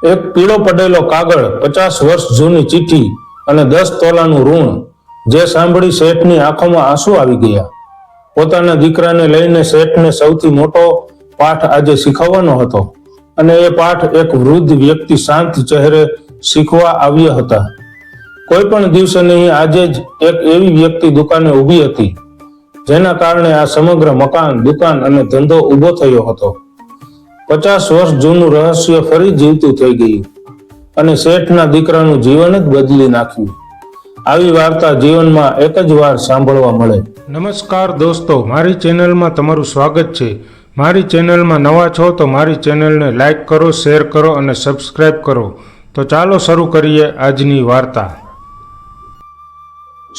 એક પીળો પડેલો કાગળ પચાસ વર્ષ જૂની ચિઠ્ઠી અને દસ તોલાનું ઋણ જે સાંભળી શેઠની આંખોમાં આંસુ આવી ગયા. પોતાના દીકરાને લઈને શેઠને સૌથી મોટો પાઠ આજે શીખવવાનો હતો અને એ પાઠ એક વૃદ્ધ વ્યક્તિ શાંત ચહેરે શીખવા આવ્યા હતા. કોઈ પણ દિવસે નહીં, આજે જ એક એવી વ્યક્તિ દુકાને ઊભી હતી, જેના કારણે આ સમગ્ર મકાન, દુકાન અને ધંધો ઊભો થયો હતો. પચાસ વર્ષ જૂનું રહસ્ય ફરી જીવતું થઈ ગયું અને શેઠના દીકરાનું જીવન જ બદલી નાખ્યું. આવી વાર્તા જીવનમાં એક જ વાર સાંભળવા મળે. નમસ્કાર દોસ્તો મારી ચેનલમાં તમારું સ્વાગત છે. મારી ચેનલમાં નવા છો તો મારી ચેનલને લાઇક કરો શેર કરો અને સબસ્ક્રાઇબ કરો. તો ચાલો શરૂ કરીએ આજની વાર્તા.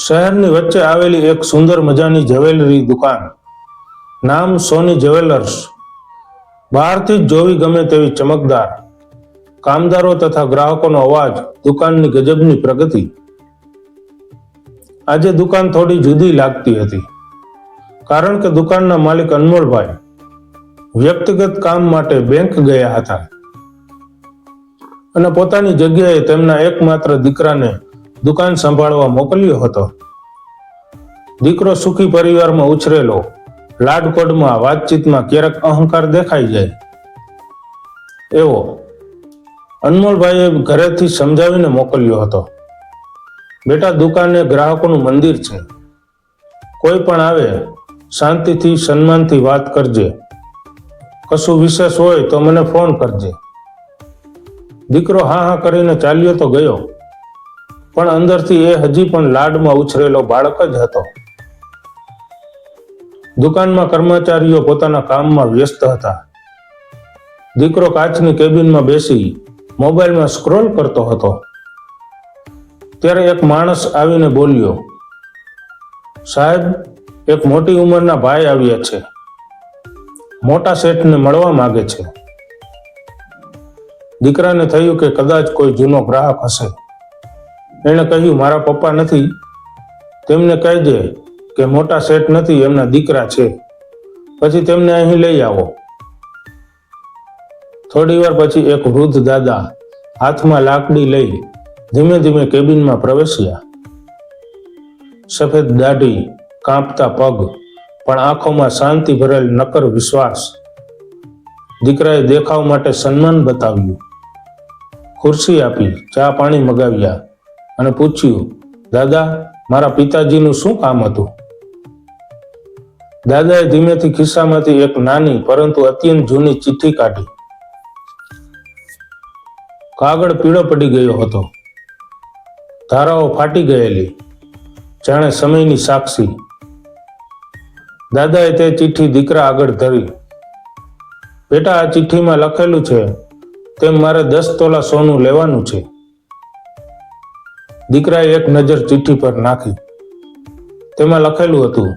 શહેરની વચ્ચે આવેલી એક સુંદર મજાની જ્વેલરી દુકાન. નામ સોની જ્વેલર્સ. બહારથી જોવી ગમે તેવી ચમકદાર, કામદારો તથા ગ્રાહકોનો અવાજ, દુકાનની ગજબની પ્રગતિ. આજે દુકાન થોડી જુદી લાગતી હતી, કારણ કે દુકાનના માલિક અનમોલભાઈ વ્યક્તિગત કામ માટે બેંક ગયા હતા અને પોતાની જગ્યાએ તેમના એકમાત્ર દીકરાને દુકાન સંભાળવા મોકલ્યો હતો. દીકરો સુખી પરિવારમાં ઉછરેલો લાડકોડમાં વાતચીતમાં ક્યારેક અહંકાર દેખાઈ જાય. એવો અનમોલભાઈએ ઘરેથી સમજાવીને મોકલ્યો હતો. બેટા, દુકાને ગ્રાહકોનું મંદિર છે. કોઈ પણ આવે, શાંતિથી, સન્માનથી વાત કરજે. કશું વિશેષ હોય તો મને ફોન કરજે. દીકરો હા હા કરીને ચાલ્યો તો ગયો. પણ અંદરથી એ હજી પણ લાડમાં ઉછરેલો બાળક જ હતો. દુકાનમાં કર્મચારીઓ પોતાના કામમાં વ્યસ્ત હતા. દીકરો કાચની કેબિનમાં બેસી મોબાઈલમાં સ્ક્રોલ કરતો હતો. ત્યારે એક માણસ આવીને બોલ્યો, સાહેબ, એક મોટી ઉંમરના ભાઈ આવ્યા છે. મોટા શેઠને મળવા માગે છે. દીકરાને થયું કે કદાચ કોઈ જૂનો ગ્રાહક હશે. એણે કહ્યું, મારા પપ્પા નથી. તેમને કહેજે કે મોટા શેઠ નથી, એમના દીકરા છે. પછી તેમને અહીં લઈ આવો. થોડી વાર પછી એક વૃદ્ધ દાદા હાથમાં લાકડી લઈ ધીમે ધીમે કેબિનમાં પ્રવેશ્યા. સફેદ દાઢી, કાંપતા પગ, પણ આંખોમાં શાંતિ ભરેલ નકર વિશ્વાસ. દીકરાએ દેખાવ માટે સન્માન બતાવ્યું. ખુરશી આપી, ચા પાણી મગાવ્યા અને પૂછ્યું, દાદા, મારા પિતાજીનું શું કામ હતું? દાદાએ ધીમેથી ખિસ્સામાંથી એક નાની, પરંતુ અત્યંત જૂની ચિઠ્ઠી કાઢી. કાગળ પીળો પડી ગયો હતો. ધારાઓ ફાટી ગયેલી. જાણે સમયની સાક્ષી. દાદાએ તે ચિઠ્ઠી દીકરા આગળ ધરી. બેટા, આ ચિઠ્ઠીમાં લખેલું છે, તેમ મારે દસ તોલા સોનું લેવાનું છે. દીકરાએ એક નજર ચિઠ્ઠી પર નાખી. તેમાં લખેલું હતું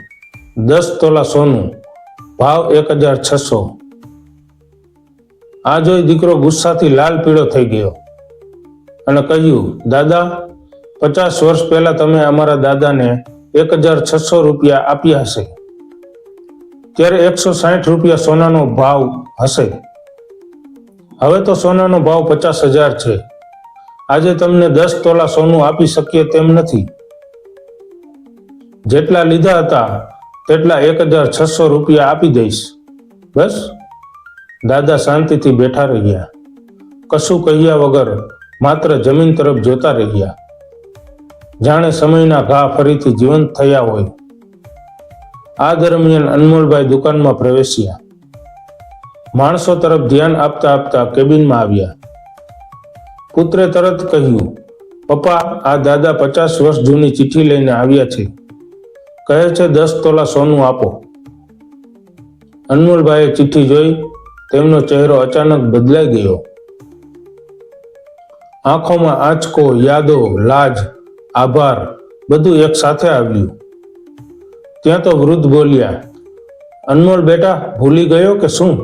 દસ તોલા સોનું, ભાવ એક હજાર છસો. આ જોઈ દીકરો ગુસ્સાથી લાલ પીળો થઈ ગયો અને કહ્યું, દાદા, પચાસ વર્ષ પહેલા તમે અમારા દાદાને એક હજાર છસો રૂપિયા આપ્યા હશે. ત્યારે એકસો સાઠ રૂપિયા સોનાનો ભાવ હશે. હવે તો સોનાનો ભાવ પચાસ હજાર છે. આજે તમને દસ તોલા સોનું આપી શકીએ તેમ નથી. જેટલા લીધા હતા તેટલા એક હજાર છસો રૂપિયા આપી દઈશ. બસ? દાદા શાંતિથી બેઠા રહ્યા. કશું કહ્યા વગર માત્ર જમીન તરફ જોતા રહ્યા. જાણે સમયના ઘા ફરીથી જીવંત થયા હોય. આ દરમિયાન અનમોલભાઈ દુકાનમાં પ્રવેશ્યા. માણસો તરફ ધ્યાન આપતા આપતા કેબિનમાં આવ્યા. પુત્રે તરત કહ્યું, પપ્પા, આ દાદા પચાસ વર્ષ જૂની ચિઠ્ઠી લઈને આવ્યા છે. કહે છે, દસ તોલા સોનું આપો. અનમોલભાઈએ ચિઠ્ઠી જોઈ, તેમનો ચહેરો અચાનક બદલાઈ ગયો. આંખોમાં આંચકો, યાદો, લાજ, આભાર બધું એક સાથે આવ્યું. ત્યાં તો વૃદ્ધ બોલ્યા, અનમોલ બેટા, ભૂલી ગયો કે શું?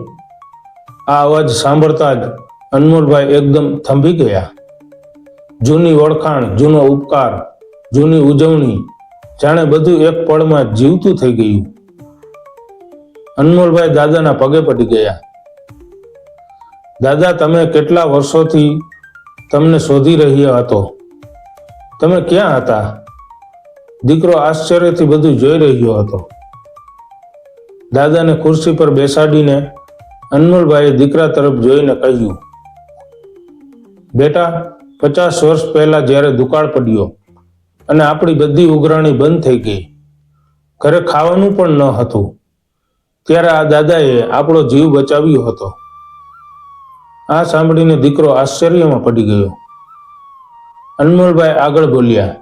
આ અવાજ સાંભળતા જ અનમોલભાઈ એકદમ થંભી ગયા. જૂની ઓળખાણ, જૂનો ઉપકાર, જૂની ઉજવણી જાણે બધું એક પળમાં જીવતું થઈ ગયું. અનમોલભાઈ દાદાના પગે પડી ગયા. દાદા, તમે કેટલા વર્ષોથી તમને શોધી રહ્યા હતો? તમે ક્યાં હતા? દીકરો આશ્ચર્યથી બધું જોઈ રહ્યો હતો. દાદાને ખુરશી પર બેસાડીને અનમોલભાઈએ દીકરા તરફ જોઈને કહ્યું, બેટા, પચાસ વર્ષ પહેલા જ્યારે દુકાળ પડ્યો અને આપણી બધી ઉઘરાણી બંધ થઈ ગઈ. ઘરે ખાવાનું પણ ન હતું. ત્યારે આ દાદાએ આપણો જીવ બચાવ્યો હતો. આ સાંભળીને દીકરો આશ્ચર્યમાં પડી ગયો. અનમોલભાઈ આગળ બોલ્યા,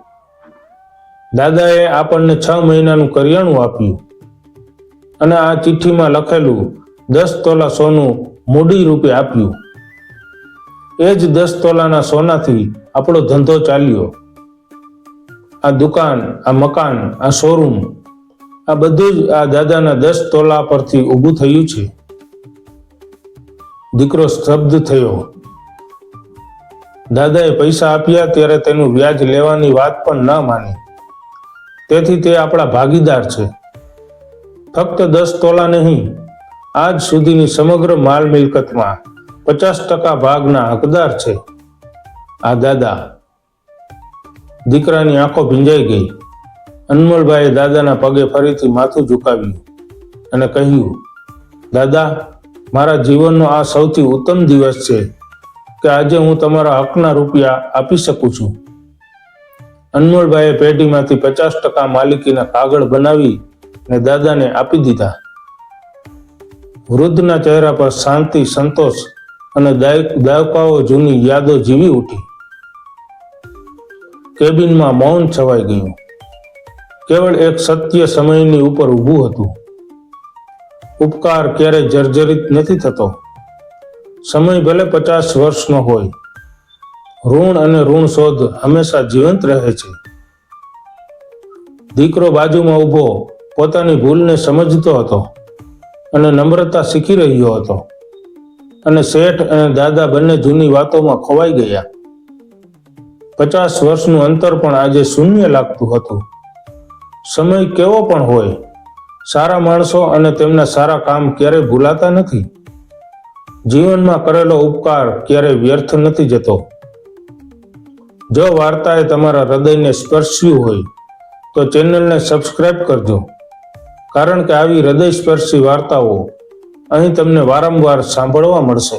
દાદાએ આપણને છ મહિનાનું કરિયાણું આપ્યું અને આ ચિઠ્ઠીમાં લખેલું દસ તોલા સોનું મૂડી રૂપે આપ્યું. એ જ દસ તોલાના સોનાથી આપણો ધંધો ચાલ્યો. આ દુકાન, આ મકાન, આ શોરૂમ આ બધું જ આ દાદાના દસ તોલા પરથી ઊભું થયું છે. દીકરો સ્તબ્ધ થયો. દાદાએ પૈસા આપ્યા ત્યારે તેનું વ્યાજ લેવાની વાત પણ ન માની. તેથી તે આપણા ભાગીદાર છે. ફક્ત દસ તોલા નહીં, આજ સુધીની સમગ્ર માલ મિલકતમાં પચાસ ટકા ભાગના હકદાર છે. આ દાદા દીકરાની આંખો ભીંજાઈ ગઈ. અનમોલભાઈએ દાદાના પગે ફરીથી માથું ઝુકાવ્યું અને કહ્યું, દાદા, મારા જીવનનો આ સૌથી ઉત્તમ દિવસ છે કે આજે હું તમારા હકના રૂપિયા આપી શકું છું. અનમોલભાઈએ પેઢીમાંથી પચાસ ટકા માલિકીના કાગળ બનાવી ને દાદાને આપી દીધા. વૃદ્ધના ચહેરા પર શાંતિ, સંતોષ અને દાયક દાયકાઓ જૂની યાદો જીવી ઉઠી. કેબિનમાં મૌન છવાઈ ગયું. કેવળ એક સત્ય સમયની ઉપર ઊભું હતું. ઉપકાર ક્યારે જર્જરિત નથી થતો. સમય ભલે પચાસ વર્ષનો હોય. ઋણ અને ઋણ શોધ હંમેશા જીવંત રહે છે. દીકરો બાજુમાં ઊભો પોતાની ભૂલને સમજતો હતો અને નમ્રતા શીખી રહ્યો હતો. અને શેઠ અને દાદા બંને જૂની વાતોમાં ખોવાઈ ગયા. પચાસ વર્ષનું અંતર પણ આજે શૂન્ય લાગતું હતું. સમય કેવો પણ હોય, સારા માણસો અને તેમના સારા કામ ક્યારેય ભૂલાતા નથી. જીવનમાં કરેલો ઉપકાર ક્યારેય વ્યર્થ નથી જતો. જો વાર્તાએ તમારા હૃદયને સ્પર્શ્યું હોય, તો ચેનલને સબસ્ક્રાઇબ કરજો. કારણ કે આવી હૃદય સ્પર્શી વાર્તાઓ અહીં તમને વારંવાર સાંભળવા મળશે.